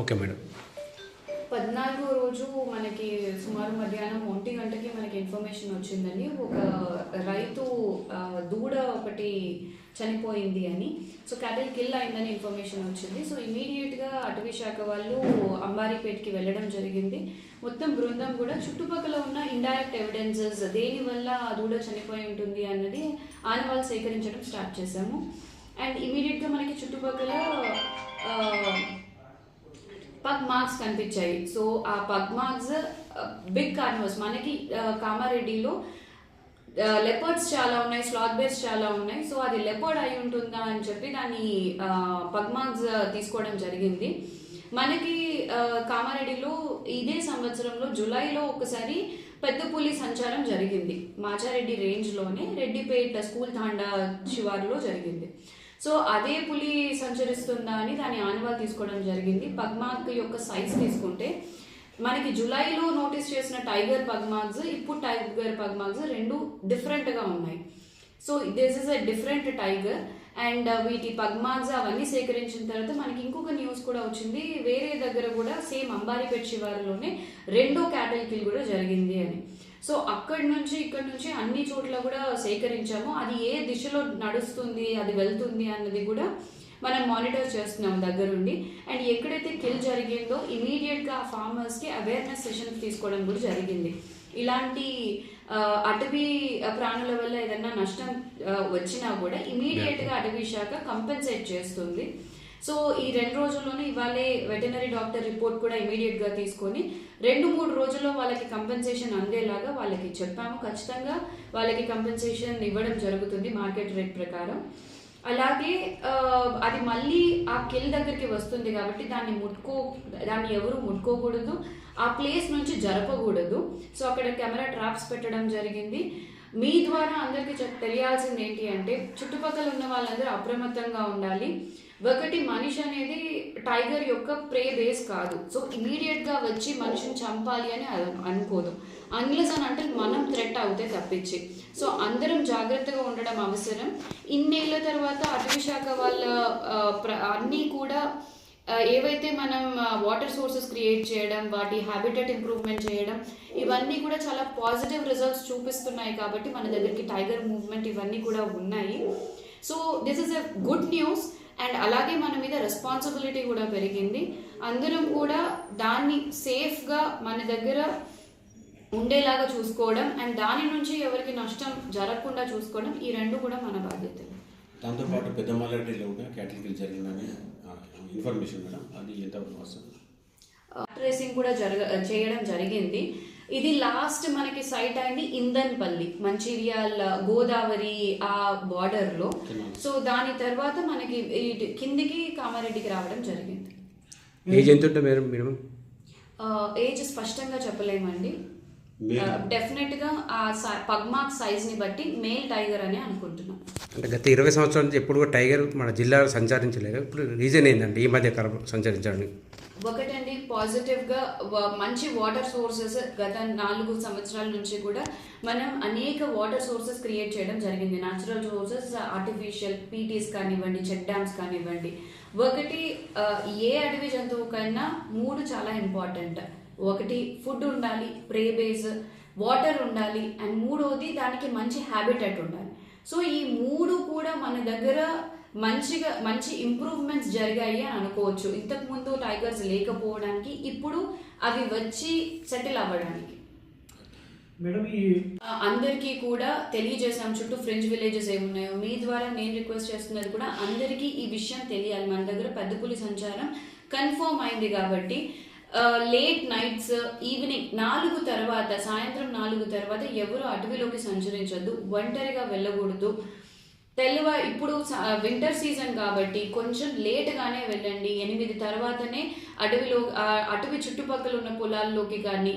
Okay madam. పద్నాలుగో రోజు మనకి సుమారు మధ్యాహ్నం ఒంటి గంటకి మనకి ఇన్ఫర్మేషన్ వచ్చిందని ఒక రైతు దూడ ఒకటి చనిపోయింది అని. సో క్యాటిల్ కిల్ అయిందని ఇన్ఫర్మేషన్ వచ్చింది. సో ఇమీడియట్గా అటవీ శాఖ వాళ్ళు అంబారీపేట్కి వెళ్ళడం జరిగింది. మొత్తం బృందం కూడా చుట్టుపక్కల ఉన్న ఇండైరెక్ట్ ఎవిడెన్సెస్ దేని వల్ల ఆ దూడ చనిపోయి ఉంటుంది అన్నది ఆనవాళ్ళు సేకరించడం స్టార్ట్ చేశాము. అండ్ ఇమీడియట్గా మనకి చుట్టుపక్కల పగ్ మార్క్స్ కనిపించాయి. సో ఆ పగ్ మార్క్స్ బిగ్ కార్నివల్స్ మనకి కామారెడ్డిలో లెపర్డ్స్ చాలా ఉన్నాయి స్లాత్ బేస్ చాలా ఉన్నాయి. సో అది లెపర్డ్ అయి ఉంటుందా అని చెప్పి దాన్ని పగ్ మార్క్స్ తీసుకోవడం జరిగింది. మనకి కామారెడ్డిలో ఇదే సంవత్సరంలో జూలైలో ఒకసారి పెద్ద పులి సంచారం జరిగింది. మాచారెడ్డి రేంజ్లోనే రెడ్డిపేట స్కూల్ తాండా శివారులో జరిగింది. సో అదే పులి సంచరిస్తుందా అని దాని ఆనవాలు తీసుకోవడం జరిగింది. పగ్మాక్ యొక్క సైజ్ తీసుకుంటే మనకి జూలైలో నోటీస్ చేసిన టైగర్ పగ్మాగ్స్ ఇప్పుడు టైగర్ పగ్మార్క్స్ రెండు డిఫరెంట్గా ఉన్నాయి. So this is a different tiger and వీటి పగ్మాగ్స్ అవన్నీ సేకరించిన తర్వాత మనకి ఇంకొక న్యూస్ కూడా వచ్చింది. వేరే దగ్గర కూడా సేమ్ అంబారిపేట్ శివారులోనే రెండో క్యాటల్ కిల్ కూడా జరిగింది అని. సో అక్కడి నుంచి ఇక్కడ నుంచి అన్ని చోట్ల కూడా సేకరించాము. అది ఏ దిశలో నడుస్తుంది అది వెళ్తుంది అన్నది కూడా మనం మానిటర్ చేస్తున్నాం దగ్గరుండి. అండ్ ఎక్కడైతే కిల్ జరిగిందో ఇమీడియట్గా ఆ ఫార్మర్స్కి అవేర్నెస్ సెషన్ తీసుకోవడం కూడా జరిగింది. ఇలాంటి అటవీ ప్రాణుల వల్ల ఏదైనా నష్టం వచ్చినా కూడా ఇమీడియట్గా అటవీ శాఖ కంపెన్సేట్ చేస్తుంది. సో ఈ రెండు రోజుల్లోనే ఇవాళే వెటనరీ డాక్టర్ రిపోర్ట్ కూడా ఇమీడియట్గా తీసుకొని రెండు మూడు రోజుల్లో వాళ్ళకి కంపెన్సేషన్ అందేలాగా వాళ్ళకి చెప్పాము. ఖచ్చితంగా వాళ్ళకి కంపెన్సేషన్ ఇవ్వడం జరుగుతుంది మార్కెట్ రేట్ ప్రకారం. అలాగే అది మళ్ళీ ఆ కిల్ దగ్గరికి వస్తుంది కాబట్టి దాన్ని ముట్టుకో దాన్ని ఎవరు ముట్టుకోకూడదు. ఆ ప్లేస్ నుంచి జరపకూడదు. సో అక్కడ కెమెరా ట్రాప్స్ పెట్టడం జరిగింది. మీ ద్వారా అందరికీ తెలియాల్సింది ఏంటి అంటే చుట్టుపక్కల ఉన్న వాళ్ళందరూ అప్రమత్తంగా ఉండాలి. ఒకటి మనిషి అనేది టైగర్ యొక్క ప్రే బేస్ కాదు. సో ఇమీడియట్గా వచ్చి మనిషిని చంపాలి అని అనుకోదు. అన్లెస్ అని అంటే మనం థ్రెట్ అవుతే తప్పించి. సో అందరం జాగ్రత్తగా ఉండడం అవసరం. ఇన్నేళ్ళ తర్వాత అటవీ శాఖ వాళ్ళ ప్ర- అన్నీ కూడా ఏవైతే మనం వాటర్ సోర్సెస్ క్రియేట్ చేయడం వాటి హ్యాబిటెట్ ఇంప్రూవ్మెంట్ చేయడం ఇవన్నీ కూడా చాలా పాజిటివ్ రిజల్ట్స్ చూపిస్తున్నాయి కాబట్టి మన దగ్గరికి టైగర్ మూవ్మెంట్ ఇవన్నీ కూడా ఉన్నాయి. So this is a good news and అలాగే మన మీద రెస్పాన్సిబిలిటీ కూడా పెరిగింది. అందరం కూడా దాన్ని సేఫ్గా మన దగ్గర ఉండేలాగా చూసుకోవడం అండ్ దాని నుంచి ఎవరికి నష్టం జరగకుండా చూసుకోవడం ఈ రెండు కూడా మన బాధ్యతలు. దాంతోపాటు పెద్ద కూడా జరిగిందని ఇన్ఫర్మేషన్ మేడం. అది వస్తుంది ట్రేసింగ్ కూడా జరగ చేయడం జరిగింది. ఇది లాస్ట్ మనకి సైట్ అయింది ఇందన్పల్లి మంచిర్యాల గోదావరి ఆ border లో. సో దాని తర్వాత మనకి కిందికి కామారెడ్డికి రావడం జరిగింది. ఏజ్ ఎంత ఉంటుంది మేడం మినిమం ఏజ్ స్పష్టంగా చెప్పలేమండి. డెఫినెట్గా ఆ పగ్మార్క్ సైజ్ని బట్టి మేల్ టైగర్ అని అనుకుంటున్నాం. అంటే గత ఇరవై సంవత్సరాల నుంచి ఎప్పుడు కూడా టైగర్ మన జిల్లాలో సంచరించలేదు. ఇప్పుడు రీజన్ ఏంటంటే ఈ మధ్య కాలంలో సంచరించడానికి. ఒకటండి పాజిటివ్గా వ- మంచి వాటర్ సోర్సెస్ గత నాలుగు సంవత్సరాల నుంచి కూడా మనం అనేక వాటర్ సోర్సెస్ క్రియేట్ చేయడం జరిగింది. న్యాచురల్ సోర్సెస్ ఆర్టిఫిషియల్ పీటీస్ కానివ్వండి చెక్ డ్యామ్స్ కానివ్వండి. ఒకటి ఆ, ఏ అడవి జంతువు కన్నా మూడు చాలా ఇంపార్టెంట్ ఒకటి ఫుడ్ ఉండాలి ప్రే బేస్ వాటర్ ఉండాలి అండ్ మూడోది దానికి మంచి హ్యాబిటెట్ ఉండాలి. సో ఈ మూడు కూడా మన దగ్గర మంచిగా మంచి ఇంప్రూవ్మెంట్స్ జరిగాయి అని అనుకోవచ్చు. ఇంతకు ముందు టైగర్స్ లేకపోవడానికి ఇప్పుడు అవి వచ్చి సెటిల్ అవ్వడానికి. మేడం ఈ అందరికీ కూడా తెలియజేసాం చుట్టూ ఫ్రెంచ్ విలేజెస్ ఏమున్నాయో. మీ ద్వారా నేను రిక్వెస్ట్ చేస్తున్నది కూడా అందరికీ ఈ విషయం తెలియాలి. మన దగ్గర పెద్ద పులి సంచారం కన్ఫర్మ్ అయింది కాబట్టి. లేట్ నైట్స్ ఈవినింగ్ నాలుగు తర్వాత సాయంత్రం నాలుగు తర్వాత ఎవరు అటవీలోకి సంచరించొద్దు ఒంటరిగా వెళ్ళకూడదు. తెల్లవ ఇప్పుడు వింటర్ సీజన్ కాబట్టి కొంచెం లేట్గానే వెళ్ళండి. ఎనిమిది తర్వాతనే అడవిలో అటవీ చుట్టుపక్కల ఉన్న పొలాల్లోకి కానీ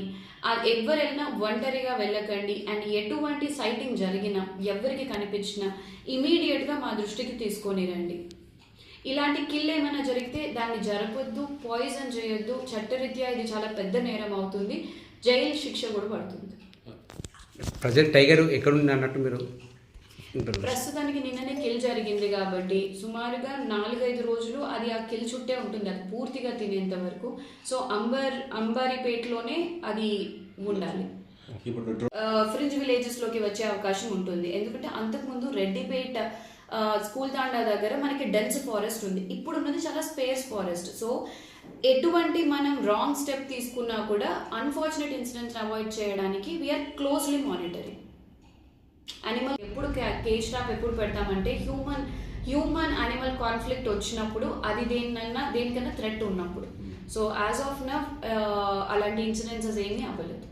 ఎవరైనా ఒంటరిగా వెళ్ళకండి. అండ్ ఎటువంటి సైటింగ్ జరిగినా ఎవరికి కనిపించినా ఇమీడియట్గా మా దృష్టికి తీసుకొని రండి. ఇలాంటి కిల్ ఏమైనా జరిగితే దాన్ని జరపొద్దు పాయిజన్ చేయొద్దు. చట్టరీత్యా ఇది చాలా పెద్ద నేరం అవుతుంది. జైలు శిక్ష కూడా పడుతుంది. ప్రజెంట్ టైగర్ ఎక్కడుంది అన్నట్టు మీరు ప్రస్తుతానికి నిన్ననే కిల్ జరిగింది కాబట్టి సుమారుగా నాలుగైదు రోజులు అది ఆ కిల్ చుట్టే ఉంటుంది. అది పూర్తిగా తినేంత వరకు. సో అంబర్ అంబారిపేటలోనే అది ఉండాలి. ఇప్పుడు డ్రో- ఫ్రింజ్ విలేజెస్లోకి వచ్చే అవకాశం ఉంటుంది. ఎందుకంటే అంతకుముందు రెడ్డిపేట స్కూల్ తాండా దగ్గర మనకి డెన్స్ ఫారెస్ట్ ఉంది. ఇప్పుడు ఉన్నది చాలా స్పేస్ ఫారెస్ట్. సో ఎటువంటి మనం రాంగ్ స్టెప్ తీసుకున్నా కూడా అన్ఫార్చునేట్ ఇన్సిడెంట్స్ అవాయిడ్ చేయడానికి we are closely monitoring animal ఎప్పుడు కేజ్ ట్రాప్ ఎప్పుడు పెడతామంటే హ్యూమన్ హ్యూమన్ అనిమల్ కాన్ఫ్లిక్ట్ వచ్చినప్పుడు అది దేనికన్నా దేనికన్నా థ్రెట్ ఉన్నప్పుడు. సో యాజ్ ఆఫ్ నా అలాంటి ఇన్సిడెన్సెస్ ఏమీ అవ్వలేదు.